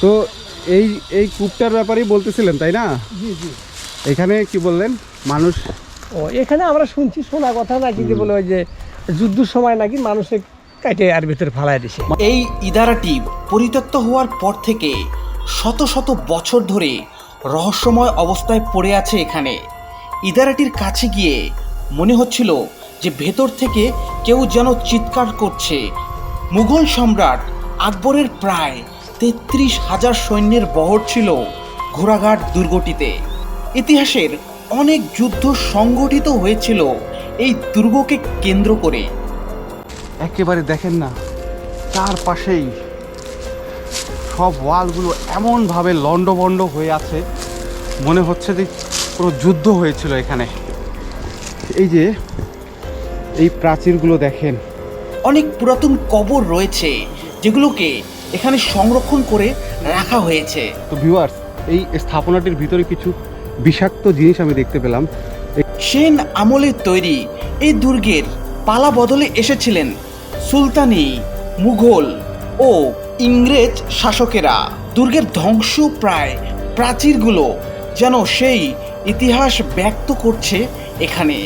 তো এই এই কূপটার ব্যাপারেই বলতেছিলেন তাই না? জি জি। এখানে কি বললেন? মানুষ? ও এখানে আমরা শুনছি শোনা কথা নাকি যে বলে ওই যে যুদ্ধের সময় নাকি মানুষে কাটে আর ভিতরে ফালাই দিছে। এই ইদারাটি পরিত্যক্ত হওয়ার পর থেকে শত শত বছর ধরে রহস্যময় অবস্থায় পড়ে আছে এখানে। ইদারাটির কাছে গিয়ে মনে হচ্ছিল যে ভেতর থেকে কেউ যেন চিৎকার করছে। মুঘল সম্রাট আকবরের প্রায় তেত্রিশ হাজার সৈন্যের বহর ছিল ঘোড়াঘাট দুর্গটিতে। ইতিহাসের অনেক যুদ্ধ সংগঠিত হয়েছিল এই দুর্গকে কেন্দ্র করে। একেবারে দেখেন না তার পাশেই সব ওয়ালগুলো এমনভাবে লণ্ডভণ্ড হয়ে আছে মনে হচ্ছে যে কোনো যুদ্ধ হয়েছিল এখানে। এই যে এই প্রাচীরগুলো দেখেন। অনেক পুরাতন কবর রয়েছে যেগুলোকে এখানে সংরক্ষণ করে রাখা হয়েছে। তো ভিউয়ার্স এই স্থাপনাটির ভিতরে কিছু বিষাক্ত জিনিস আমি দেখতে পেলাম। সেন আমলের তৈরি এই দুর্গের পালা বদলে এসেছিলেন সুলতানি মুঘল ও ইংরেজ শাসকেরা। দুর্গের ধ্বংস প্রায় প্রাচীরগুলো যেন সেই ইতিহাস ব্যক্ত করছে এখানে।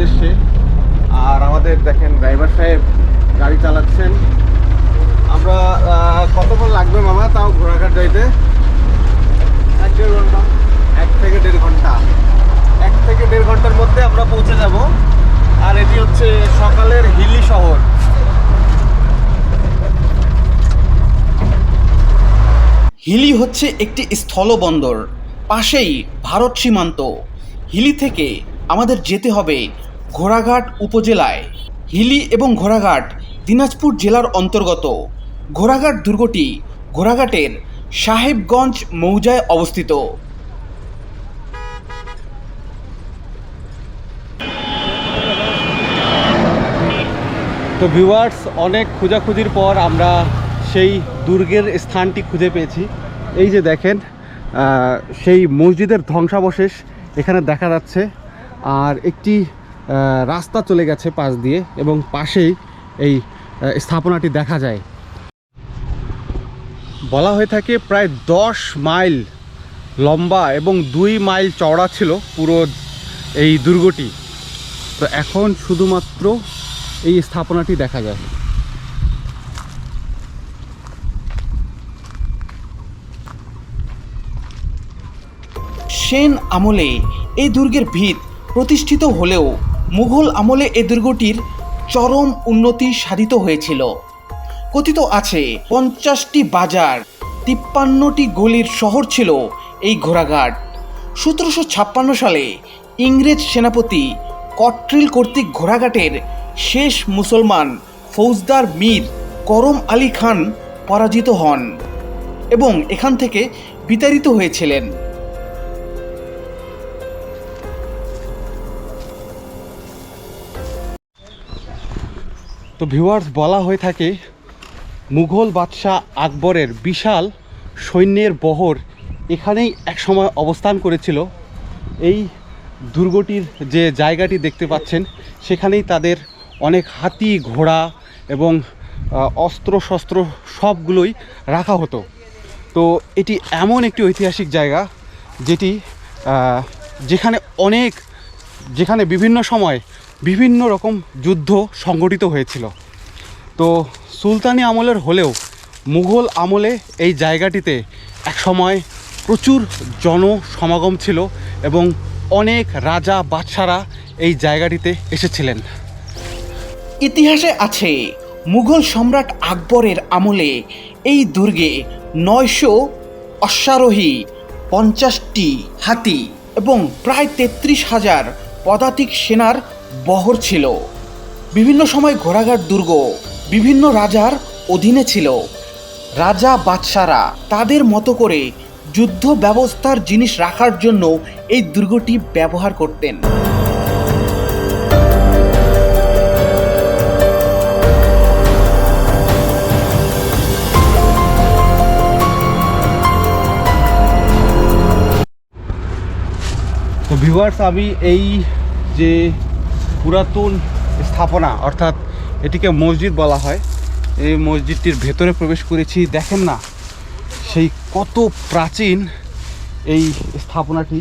উদ্দেশ্যে। আর আমাদের দেখেন ড্রাইভার সাহেব গাড়ি চালাচ্ছেন। আমরা কতক্ষণ লাগবে মামা? তাও ঘোড়াঘাট যাইতে? এক দেড় ঘণ্টা। এক থেকে দেড় ঘণ্টা। এক থেকে দেড় ঘণ্টার মধ্যে আমরা পৌঁছে যাব। আর এটি হচ্ছে সকালের হিলি শহর। হিলি হচ্ছে একটি স্থলবন্দর পাশেই ভারত সীমান্ত। হিলি থেকে আমাদের যেতে হবে ঘোড়াঘাট উপজেলায়। হিলি এবং ঘোড়াঘাট দিনাজপুর জেলার অন্তর্গত। ঘোড়াঘাট দুর্গটি ঘোড়াঘাটের সাহেবগঞ্জ মৌজায় অবস্থিত। তো ভিউয়ার্স অনেক খোঁজাখুঁজির পর আমরা সেই দুর্গের স্থানটি খুঁজে পেয়েছি। এই যে দেখেন সেই মসজিদের ধ্বংসাবশেষ এখানে দেখা যাচ্ছে। আর একটি রাস্তা চলে গেছে পাশ দিয়ে এবং পাশেই এই স্থাপনাটি দেখা যায়। বলা হয়ে থাকে প্রায় দশ মাইল লম্বা এবং দুই মাইল চওড়া ছিল পুরো এই দুর্গটি। তো এখন শুধুমাত্র এই স্থাপনাটি দেখা যায়। সেন আমলে এই দুর্গের ভিত প্রতিষ্ঠিত হলেও মুঘল আমলে এ দুর্গটির চরম উন্নতি সাধিত হয়েছিল। কথিত আছে, পঞ্চাশটি বাজার, তিপ্পান্নটি গলির শহর ছিল এই ঘোড়াঘাট। সতেরোশো ছাপ্পান্ন সালে ইংরেজ সেনাপতি কট্রিল কর্তৃক ঘোড়াঘাটের শেষ মুসলমান ফৌজদার মীর করম আলী খান পরাজিত হন এবং এখান থেকে বিতাড়িত হয়েছিলেন। তো ভিউয়ার্স বলা হয়ে থাকে, মুঘল বাদশাহ আকবরের বিশাল সৈন্যের বহর এখানেই একসময় অবস্থান করেছিল। এই দুর্গটির যে জায়গাটি দেখতে পাচ্ছেন, সেখানেই তাদের অনেক হাতি, ঘোড়া এবং অস্ত্র শস্ত্র সবগুলোই রাখা হতো। তো এটি এমন একটি ঐতিহাসিক জায়গা যেটি যেখানে অনেক, যেখানে বিভিন্ন সময় বিভিন্ন রকম যুদ্ধ সংগঠিত হয়েছিল। তো সুলতানি আমলের হলেও মুঘল আমলে এই জায়গাটিতে এক সময় প্রচুর জনসমাগম ছিল এবং অনেক রাজা বাদশারা এই জায়গাটিতে এসেছিলেন। ইতিহাসে আছে মুঘল সম্রাট আকবরের আমলে এই দুর্গে নয়শো অশ্বারোহী, পঞ্চাশটি হাতি এবং প্রায় তেত্রিশ হাজার পদাতিক সেনার বহর ছিল। বিভিন্ন সময় ঘোড়াঘাট দুর্গ, বিভিন্ন রাজার অধীনে ছিল। রাজা, বাদশারা তাদের মতো করে যুদ্ধ ব্যবস্থার জিনিস রাখার জন্য এই দুর্গটি ব্যবহার করতেন। তো ভিউয়ার্স আমি এই যে পুরাতন স্থাপনা, অর্থাৎ এটিকে মসজিদ বলা হয়। এই মসজিদটির ভেতরে প্রবেশ করেছি, দেখেন না, সেই কত প্রাচীন এই স্থাপনাটি।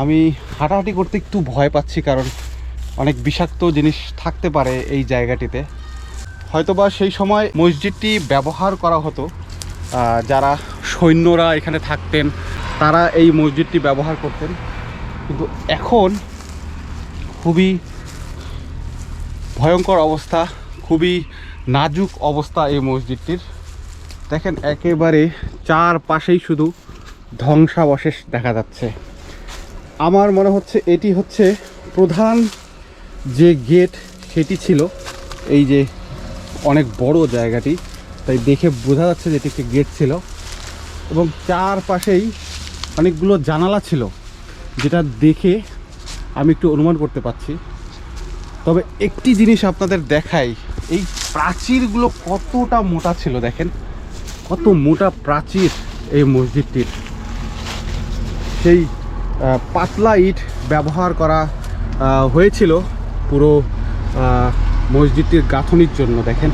আমি হাঁটাহাঁটি করতে একটু ভয় পাচ্ছি, কারণ অনেক বিষাক্ত জিনিস থাকতে পারে এই জায়গাটিতে। হয়তোবা সেই সময় মসজিদটি ব্যবহার করা হতো যারা সৈন্যরা এখানে থাকতেন, তারা এই মসজিদটি ব্যবহার করতেন। কিন্তু এখন খুবই ভয়ঙ্কর অবস্থা, খুবই নাজুক অবস্থা এই মসজিদটির। দেখেন একেবারে চার পাশেই শুধু ধ্বংসাবশেষ দেখা যাচ্ছে। আমার মনে হচ্ছে এটি হচ্ছে প্রধান যে গেট, সেটি ছিল এই যে অনেক বড় জায়গাটি। তাই দেখে বোঝা যাচ্ছে যে এটি একটি গেট ছিল। এবং চারপাশেই অনেকগুলো জানালা ছিল, যেটা দেখে আমি একটু অনুমান করতে পারছি। তবে একটি জিনিস আপনাদের দেখাই, এই প্রাচীরগুলো কতটা মোটা ছিল দেখেন। কত মোটা প্রাচীর এই মসজিদটির। সেই পাতলা ইট ব্যবহার করা হয়েছিল পুরো মসজিদটির গাঁথনির জন্য, দেখেন।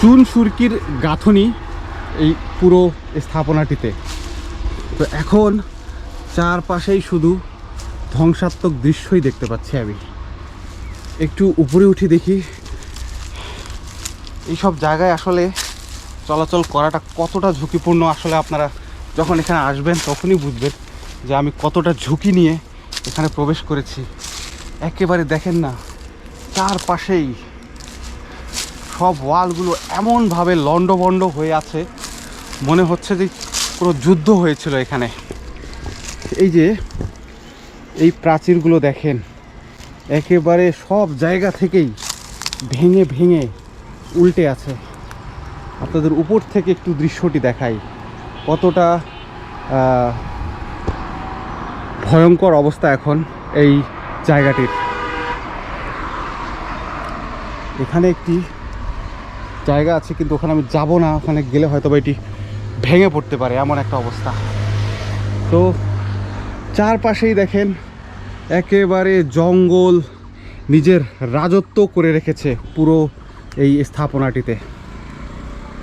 চুন সুরকির গাঁথনি এই পুরো স্থাপনাটিতে। তো এখন চারপাশেই শুধু ধ্বংসাত্মক দৃশ্যই দেখতে পাচ্ছি আমি। একটু উপরে উঠে দেখি। এইসব জায়গায় আসলে চলাচল করাটা কতটা ঝুঁকিপূর্ণ আসলে আপনারা যখন এখানে আসবেন তখনই বুঝবেন যে আমি কতটা ঝুঁকি নিয়ে এখানে প্রবেশ করেছি। একেবারে দেখেন না, চারপাশেই সব ওয়ালগুলো এমনভাবে লণ্ডভণ্ড হয়ে আছে, মনে হচ্ছে যে পুরো যুদ্ধ হয়েছিল এখানে। এই যে এই প্রাচীরগুলো দেখেন একেবারে সব জায়গা থেকেই ভেঙে ভেঙে উল্টে আছে। আপনাদের উপর থেকে একটু দৃশ্যটি দেখাই। কতটা ভয়ঙ্কর অবস্থা এখন এই জায়গাটির। এখানে একটি জায়গা আছে, কিন্তু ওখানে আমি যাব না। ওখানে গেলে হয়তো এটি ভেঙে পড়তে পারে, এমন একটা অবস্থা। তো চারপাশেই দেখেন একেবারে জঙ্গল নিজের রাজত্ব করে রেখেছে পুরো এই স্থাপনাটিতে।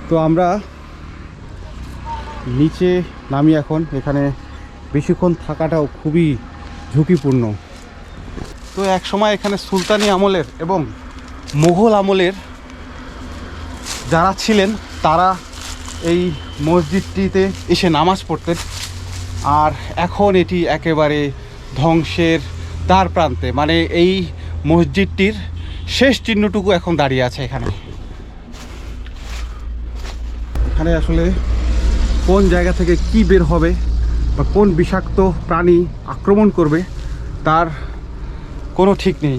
তো আমরা নিচে নামি এখন, এখানে বেশিক্ষণ থাকাটাও খুবই ঝুঁকিপূর্ণ। তো এক সময় এখানে সুলতানি আমলের এবং মোঘল আমলের যারা ছিলেন, তারা এই মসজিদটিতে এসে নামাজ পড়তেন। আর এখন এটি একেবারে ধ্বংসের দ্বার প্রান্তে মানে এই মসজিদটির শেষ চিহ্নটুকু এখন দাঁড়িয়ে আছে এখানে। এখানে আসলে কোন জায়গা থেকে কি বের হবে বা কোন বিষাক্ত প্রাণী আক্রমণ করবে, তার কোনো ঠিক নেই।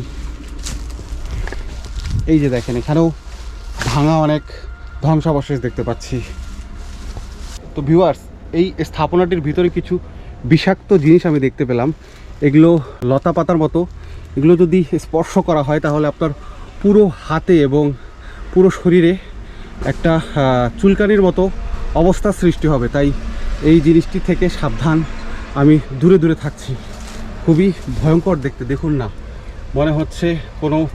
এই যে দেখেন, এখানেও ভাঙা অনেক ধ্বংসাবশেষ দেখতে পাচ্ছি। তো ভিউয়ার্স এই স্থাপনাটির ভিতরে কিছু বিষাক্ত জিনিস আমি দেখতে পেলাম। এগুলো লতা পাতার মতো। এগুলো যদি স্পর্শ করা হয়, তাহলে আপনার পুরো হাতে এবং পুরো শরীরে একটা চুলকানির মতো অবস্থা সৃষ্টি হবে। তাই এই জিনিসটি থেকে সাবধান। আমি দূরে দূরে থাকছি। খুবই ভয়ঙ্কর দেখতে, দেখুন না। মনে হচ্ছে কোনো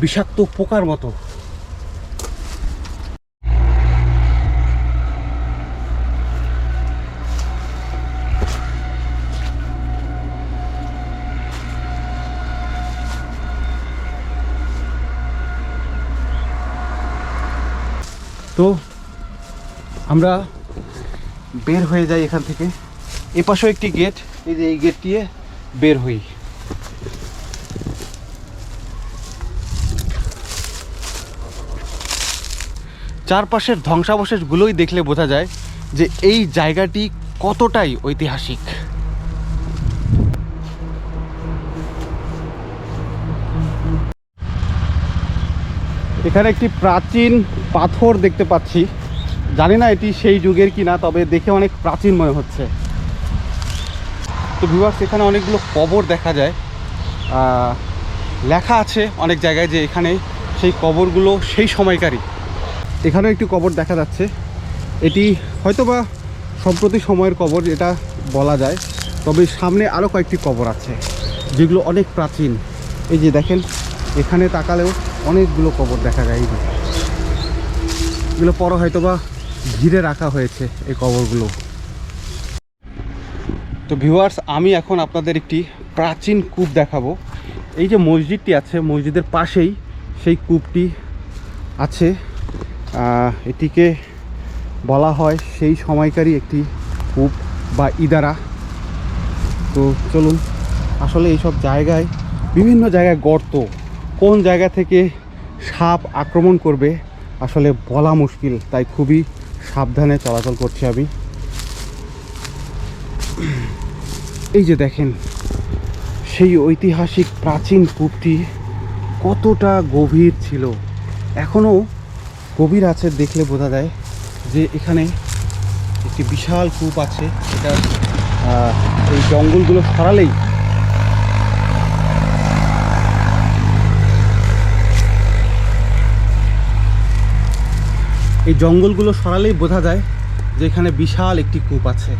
বিষাক্ত পোকার মতো। তো আমরা বের হয়ে যাই এখান থেকে। এপাশেও একটি গেট এই যে এই গেট দিয়ে বের হই। চারপাশের ধ্বংসাবশেষগুলোই দেখলে বোঝা যায় যে এই জায়গাটি কতটাই ঐতিহাসিক। এখানে একটি প্রাচীন পাথর দেখতে পাচ্ছি। জানি না এটি সেই যুগের কি না তবে দেখে অনেক প্রাচীন মনে হচ্ছে। তো ভিউয়ার্স এখানে অনেকগুলো কবর দেখা যায়। লেখা আছে অনেক জায়গায় যে এখানে সেই কবরগুলো সেই সময়কারী এখানেও একটি কবর দেখা যাচ্ছে। এটি হয়তোবা সম্প্রতি সময়ের কবর, এটা বলা যায়। তবে সামনে আরও কয়েকটি কবর আছে, যেগুলো অনেক প্রাচীন। এই যে দেখেন, এখানে তাকালেও অনেকগুলো কবর দেখা যায় এগুলো পরে হয়তো বা ঘিরে রাখা হয়েছে এই কবরগুলো। তো ভিউয়ার্স, আমি এখন আপনাদের একটি প্রাচীন কূপ দেখাবো। এই যে মসজিদটি আছে, মসজিদের পাশেই সেই কূপটি আছে। এটিকে বলা হয় সেই সময়কারই একটি কূপ বা ইদারা। তো চলুন, আসলে এইসব জায়গায় বিভিন্ন জায়গায় গর্ত কোন জায়গা থেকে সাপ আক্রমণ করবে আসলে বলা মুশকিল, তাই খুবই সাবধানে চলাচল করছি আমি। এই যে দেখেন, সেই ঐতিহাসিক প্রাচীন কূপটি কতটা গভীর ছিল। এখনও গভীর আছে দেখলে বোঝা যায় যে এখানে একটি বিশাল কূপ আছে। এটা এই জঙ্গলগুলো সরালেই এই জঙ্গলগুলো সরালেই বোঝা যায় যে এখানে বিশাল একটি কূপ আছে।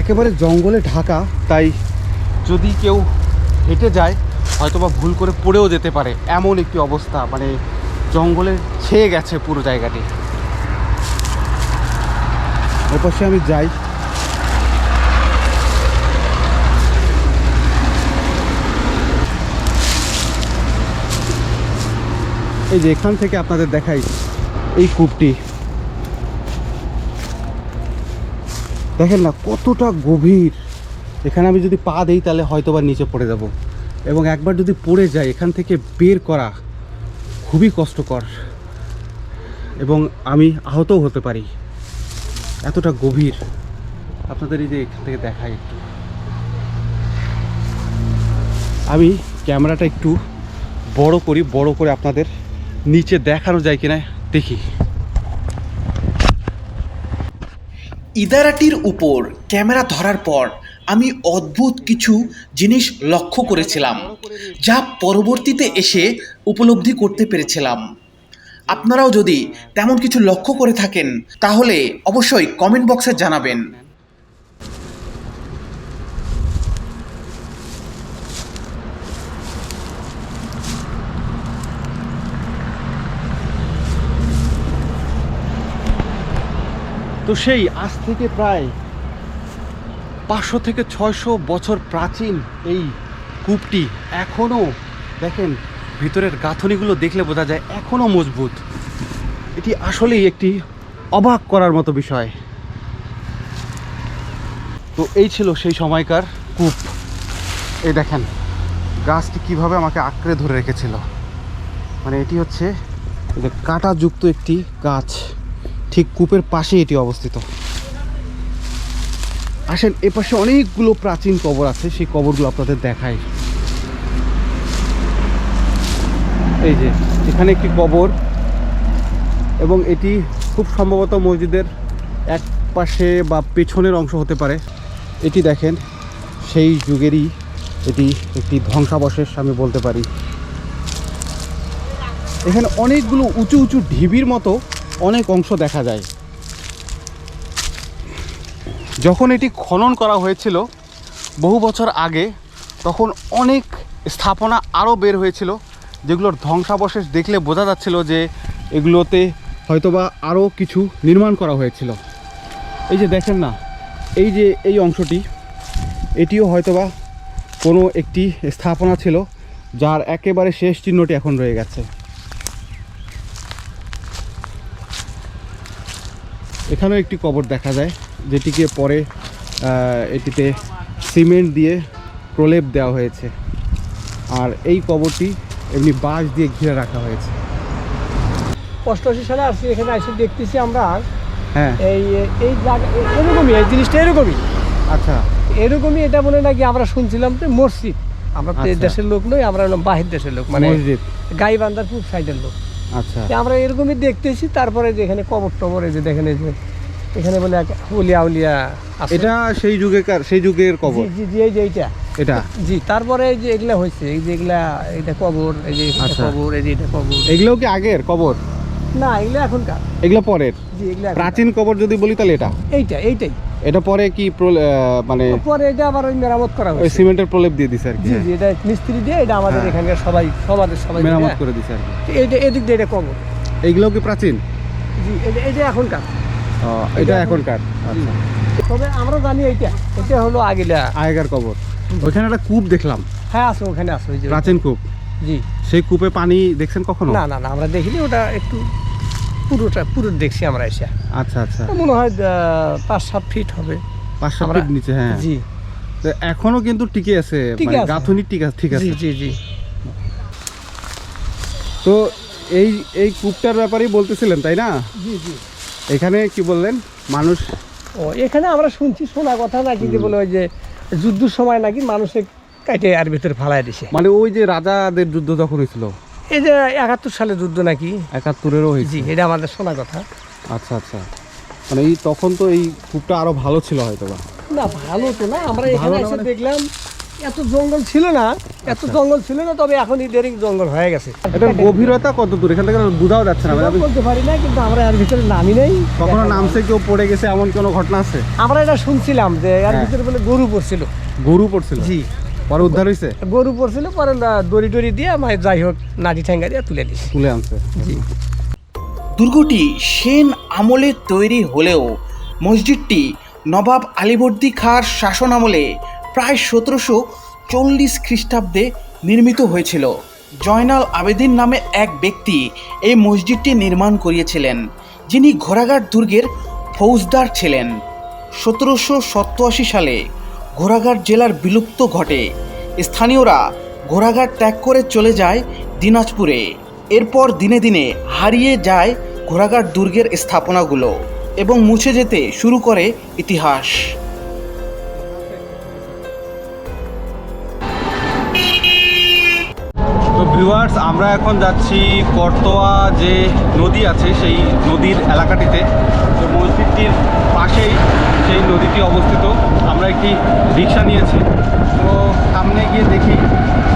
একেবারে জঙ্গলে ঢাকা, তাই যদি কেউ হেঁটে যায়, হয়তোবা ভুল করে পড়েও যেতে পারে। এমন একটি অবস্থা মানে জঙ্গলে ছেয়ে গেছে পুরো জায়গাটি। এপাশে আমি যাই। এই যে এখান থেকে আপনাদের দেখাই। এই কূপটি। দেখেন না, কতটা গভীর। এখানে আমি যদি পা দিই, তাহলে হয়তো বা নিচে পড়ে যাব। এবং একবার যদি পড়ে যায়, এখান থেকে বের করা খুবই কষ্টকর। এবং আমি আহতও হতে পারি। এতটা গভীর। আপনাদের এই যে এখান থেকে দেখাই একটু। আমি ক্যামেরাটা একটু বড় করি, বড় করে আপনাদের নিচে দেখানো যায় কিনা। দেখি। ইদারাটির উপর ক্যামেরা ধরার পর আমি অদ্ভুত কিছু জিনিস লক্ষ্য করেছিলাম, যা পরবর্তীতে এসে উপলব্ধি করতে পেরেছিলাম। আপনারাও যদি তেমন কিছু লক্ষ্য করে থাকেন, তাহলে অবশ্যই কমেন্ট বক্সে জানাবেন। তো সেই আজ থেকে প্রায় পাঁচশো থেকে ছয়শো বছর প্রাচীন এই কূপটি এখনও, দেখেন, ভিতরের গাঁথনিগুলো দেখলে বোঝা যায় এখনও মজবুত। এটি আসলেই একটি অবাক করার মতো বিষয়। তো এই ছিল সেই সময়কার কূপ। এই দেখেন, গাছটি কীভাবে আমাকে আঁকড়ে ধরে রেখেছিল। মানে এটি হচ্ছে কাঁটাযুক্ত একটি গাছ। ঠিক কূপের পাশে এটি অবস্থিত। আসেন এপাশে অনেকগুলো প্রাচীন কবর আছে, সেই কবরগুলো আপনাদের দেখাই। এই যে, এখানে একটি কবর এবং এটি খুব সম্ভবত মসজিদের এক পাশে বা পেছনের অংশ হতে পারে। এটি দেখেন, সেই যুগেরই এটি একটি ধ্বংসাবশেষ, আমি বলতে পারি। এখানে অনেকগুলো উঁচু উঁচু ঢিবির মতো অনেক অংশ দেখা যায়। যখন এটি খনন করা হয়েছিল, বহু বছর আগে, তখন অনেক স্থাপনা আরও বের হয়েছিল, যেগুলোর ধ্বংসাবশেষ দেখলে বোঝা যাচ্ছিল যে এগুলোতে হয়তোবা আরও কিছু নির্মাণ করা হয়েছিল। এই যে দেখেন না, এই যে এই অংশটি, এটিও হয়তোবা কোনো একটি স্থাপনা ছিল, যার একেবারে শেষ চিহ্নটি এখন রয়ে গেছে। এখানেও একটি কবর দেখা যায় যেটিকে পরে এটিতে সিমেন্ট দিয়ে প্রলেপ দেওয়া হয়েছে। আর এই কবরটি এমনি বাঁশ দিয়ে ঘিরে রাখা হয়েছে। অষ্টআশি সালে আসছি এখানে এসে দেখতেছি আমরা হ্যাঁ। এই এই জায়গা এরকমই এই জিনিসটা এরকমই। আচ্ছা। এরকমই এটা বলে নাকি আমরা শুনছিলাম যে মসজিদ। আমরা তো আচ্ছা। দেশের লোক নই আমরা হলাম বাহির দেশের লোক মানে গাইবান্ধার পূব সাইডের লোক। আচ্ছা। আমরা এরকমই দেখতেছি তারপরে যে এখানে কবর টবর এই যে দেখেন এই যে এখানে বলে এক উলিয়া উলিয়া আছে। এটা সেই যুগেকার সেই যুগের কবর? জি জি জি এই যে এইটা। এটা? জি তারপরে এই যে এগুলা হয়েছে এই যে এগুলা এটা কবর এই যে এটা আচ্ছা। কবর এই যে এটা কবর। এগুলোও কি আগের কবর? না এগুলো এখনকার। এগুলো পরের। জি এগুলা এখনকার। প্রাচীন কবর যদি বলি তাহলে এটা? এইটা এইটাই। এটা পরে কি মানে পরে এটা আবার ওই মেরামত করা ওই হয়েছে। সিমেন্টের প্রলেপ দিয়ে দিছে আর কি জি জি এটা মিস্ত্রি দিয়ে এটা আমাদের হ্যাঁ। এখানকার সবাই সমাজের সবাই মেরামত করে দিছে আর কি। এটা এদিক দিয়ে এটা কবর। এইগুলো কি প্রাচীন? জি এটা এটা এখনকার। এটা এখনকার আচ্ছা। তবে আমরা জানি এইটা এটা হলো আগিলা। আগেকার কবর। ওইখানে একটা কূপ দেখলাম। হ্যাঁ আছে ওখানে আছে ওই যে প্রাচীন কূপ। জি। সেই কূপে পানি দেখছেন কখনো? না না না আমরা দেখিনি ওটা একটু পুরোটা পুরো দেখছি আমরা এসে। আচ্ছা আচ্ছা। মনে হয় পাঁচ সাত ফিট হবে। পাঁচ সাত ফিট নিচে হ্যাঁ। জি। তো এখনও কিন্তু টিকে আছে মানে গাঁথনি ঠিক আছে ঠিক আছে। জি জি তো এই এই কূপটার ব্যাপারেই বলতেছিলেন তাই না? জি জি। এখানে কি বললেন? মানুষ ও এখানে আমরা শুনছি শোনা কথা নাকি যে বলে ওই যে যুদ্ধের সময় নাকি মানুষে কাটে আর ভিতরে ফালাই দিছে। মানে ওই যে রাজাদের যুদ্ধ যখন হয়েছিল এই যে একাত্তর সালে যুদ্ধ নাকি? একাত্তরেরও হয়েছে। জি এটা আমাদের শোনা কথা। আচ্ছা আচ্ছা। মানে এই তখন তো এই কূপটা আরও ভালো ছিল হয়তো বা। না ভালো তো না আমরা এখানে এসে মানে? দেখলাম এত জঙ্গল ছিল না এত জঙ্গল ছিল না তবে এখন ইদারিং জঙ্গল হয়ে গেছে। এটার গভীরতা কত দূর? এখান থেকে বোঝাও যাচ্ছে না মানে বলতে পারি না কিন্তু আমরা এর ভিতরে নামি নেই। কখনো নামছে কেউ পড়ে গেছে এমন কোনো ঘটনা আছে? আমরা এটা শুনছিলাম যে এর হ্যাঁ। ভিতরে বলে গরু পড়ছিল। গরু পড়ছিল? জি। পরে উদ্ধার হয়েছে গরু পড়ছিল পরে দড়ি টড়ি দিয়ে মানে যাই হোক নাটি ঠ্যাঙ্গা দিয়ে তুলে দিছি তুলে আনছে। জি। দুর্গটি সেন আমলে তৈরি হলেও মসজিদটি নবাব আলীবর্দী খাঁর শাসন আমলে প্রায় সতেরোশো চল্লিশ খ্রিস্টাব্দে নির্মিত হয়েছিল। জয়নাল আবেদিন নামে এক ব্যক্তি এই মসজিদটি নির্মাণ করিয়েছিলেন যিনি ঘোড়াঘাট দুর্গের ফৌজদার ছিলেন। সতেরোশো সালে ঘোড়াঘাট জেলার বিলুপ্ত ঘটে। স্থানীয়রা ঘোড়াঘাট ত্যাগ করে চলে যায় দিনাজপুরে। এরপর দিনে দিনে হারিয়ে যায় ঘোড়াঘাট দুর্গের স্থাপনাগুলো এবং মুছে যেতে শুরু করে ইতিহাস। ভিউয়ার্স আমরা এখন যাচ্ছি করতোয়া যে নদী আছে, সেই নদীর এলাকাটিতে। তো মসজিদটির পাশেই সেই নদীটি অবস্থিত। আমরা একটি রিক্সা নিয়েছি। তো সামনে গিয়ে দেখি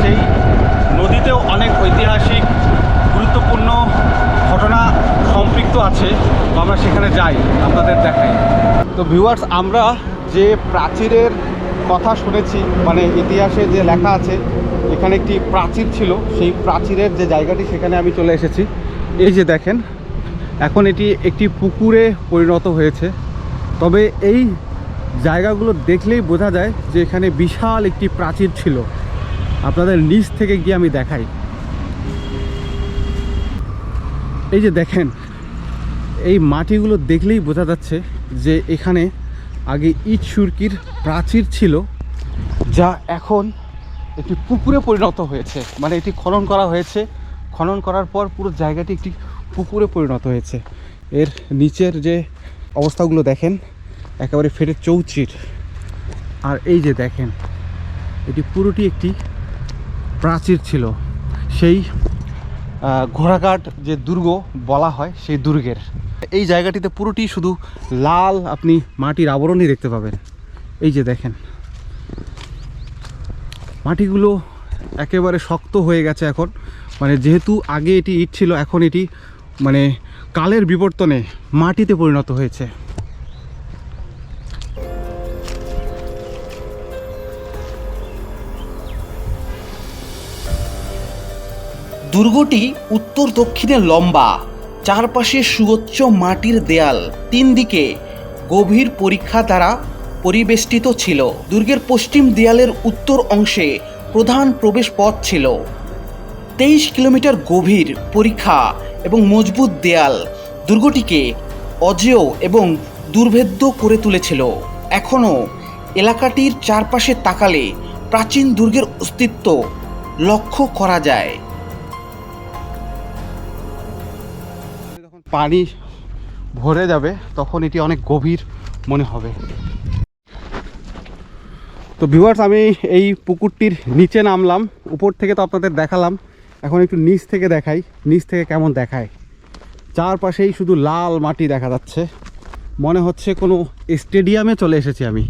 সেই নদীতেও অনেক ঐতিহাসিক, গুরুত্বপূর্ণ ঘটনা সম্পৃক্ত আছে। তো আমরা সেখানে যাই, আপনাদের দেখাই। তো ভিউয়ার্স আমরা যে প্রাচীরের কথা শুনেছি মানে ইতিহাসে যে লেখা আছে এখানে একটি প্রাচীর ছিল। সেই প্রাচীরের যে জায়গাটি, সেখানে আমি চলে এসেছি। এই যে দেখেন, এখন এটি একটি পুকুরে পরিণত হয়েছে। তবে এই জায়গাগুলো দেখলেই বোঝা যায় যে এখানে বিশাল একটি প্রাচীর ছিল। আপনাদের নিচ থেকে গিয়ে আমি দেখাই। এই যে দেখেন, এই মাটিগুলো দেখলেই বোঝা যাচ্ছে যে এখানে আগে ইট সুরকির প্রাচীর ছিল, যা এখন একটি পুকুরে পরিণত হয়েছে। মানে এটি খনন করা হয়েছে। খনন করার পর পুরো জায়গাটি একটি পুকুরে পরিণত হয়েছে। এর নিচের যে অবস্থাগুলো দেখেন, একেবারে ফেটে চৌচির। আর এই যে দেখেন, এটি পুরোটি একটি প্রাচীর ছিল। সেই ঘোড়াঘাট যে দুর্গ বলা হয়, সেই দুর্গের। এই জায়গাটিতে পুরোটি শুধু লাল আপনি মাটির আবরণই দেখতে পাবেন। এই যে দেখেন মাটিগুলো একেবারে শক্ত হয়ে গেছে এখন। মানে যেহেতু আগে এটি ইট ছিল, এখন এটি মানে কালের বিবর্তনে মাটিতে পরিণত হয়েছে। দুর্গটি উত্তর দক্ষিণে লম্বা, চারপাশে সুগচ্ছ মাটির দেয়াল তিন দিকে গভীর পরীক্ষা দ্বারা পরিবেষ্টিত ছিল। দুর্গের পশ্চিম দেয়ালের উত্তর অংশে প্রধান প্রবেশ পথ ছিল। তেইশ কিলোমিটার গভীর পরীক্ষা এবং মজবুত দেয়াল দুর্গটিকে অজেয় এবং দুর্ভেদ্য করে তুলেছিল। এখনও এলাকাটির চারপাশে তাকালে প্রাচীন দুর্গের অস্তিত্ব লক্ষ্য করা যায়। পানি ভরে যাবে, তখন এটি অনেক গভীর মনে হবে। তো ভিউয়ার্স আমি এই পুকুরটির নিচে নামলাম, উপর থেকে তো আপনাদের দেখালাম, এখন একটু নিচ থেকে দেখাই, নিচ থেকে কেমন দেখায়। চারপাশেই শুধু লাল মাটি দেখা যাচ্ছে, মনে হচ্ছে কোনো স্টেডিয়ামে চলে এসেছি আমি।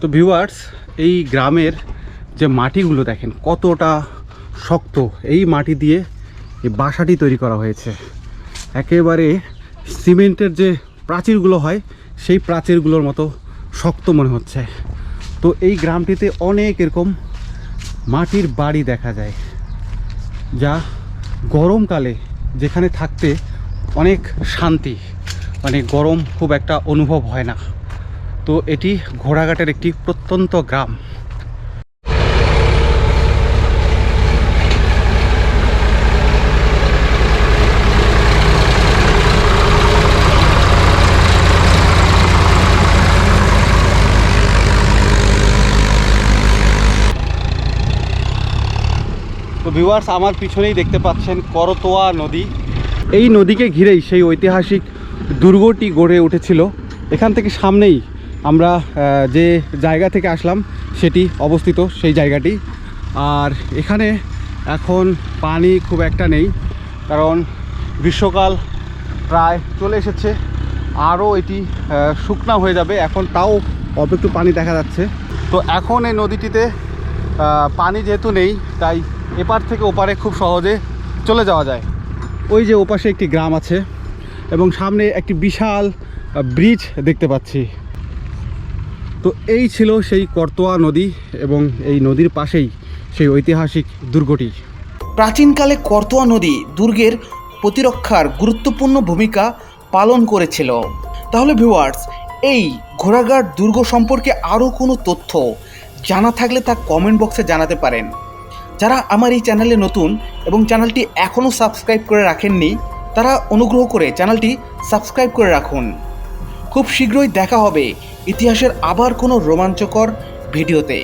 তো ভিউয়ার্স এই গ্রামের যে মাটিগুলো দেখেন, কতটা শক্ত, এই মাটি দিয়ে এই বাসাটি তৈরি করা হয়েছে। একেবারে সিমেন্টের যে প্রাচীরগুলো হয়, সেই প্রাচীরগুলোর মতো শক্ত মনে হচ্ছে। তো এই গ্রামটিতে অনেক এরকম মাটির বাড়ি দেখা যায়, যা গরমকালে যেখানে থাকতে অনেক শান্তি মানে গরম খুব একটা অনুভব হয় না। তো এটি ঘোড়াঘাটের একটি প্রত্যন্ত গ্রাম তো ভিউয়ার্স আমার পিছনেই দেখতে পাচ্ছেন করতোয়া নদী। এই নদীকে ঘিরেই সেই ঐতিহাসিক দুর্গটি গড়ে উঠেছিল। এখান থেকে সামনেই আমরা যে জায়গা থেকে আসলাম সেটি অবস্থিত সেই জায়গাটি। আর এখানে এখন পানি খুব একটা নেই, কারণ গ্রীষ্মকাল প্রায় চলে এসেছে। আরও এটি শুকনা হয়ে যাবে। এখন তাও অল্প একটু পানি দেখা যাচ্ছে। তো এখন এই নদীটিতে পানি যেহেতু নেই, তাই এপার থেকে ওপারে খুব সহজে চলে যাওয়া যায়। ওই যে ওপাশে একটি গ্রাম আছে এবং সামনে একটি বিশাল ব্রিজ দেখতে পাচ্ছি। তো এই ছিল সেই করতোয়া নদী এবং এই নদীর পাশেই সেই ঐতিহাসিক দুর্গটি। প্রাচীনকালে করতোয়া নদী দুর্গের প্রতিরক্ষার গুরুত্বপূর্ণ ভূমিকা পালন করেছিল। তাহলে ভিউয়ার্স এই ঘোড়াঘাট দুর্গ সম্পর্কে আরও কোনো তথ্য জানা থাকলে তা কমেন্ট বক্সে জানাতে পারেন। যারা আমার এই চ্যানেলে নতুন এবং চ্যানেলটি এখনও সাবস্ক্রাইব করে রাখেননি, তারা অনুগ্রহ করে চ্যানেলটি সাবস্ক্রাইব করে রাখুন। খুব শীঘ্রই দেখা হবে ইতিহাসের আবার কোনো রোমাঞ্চকর ভিডিওতে।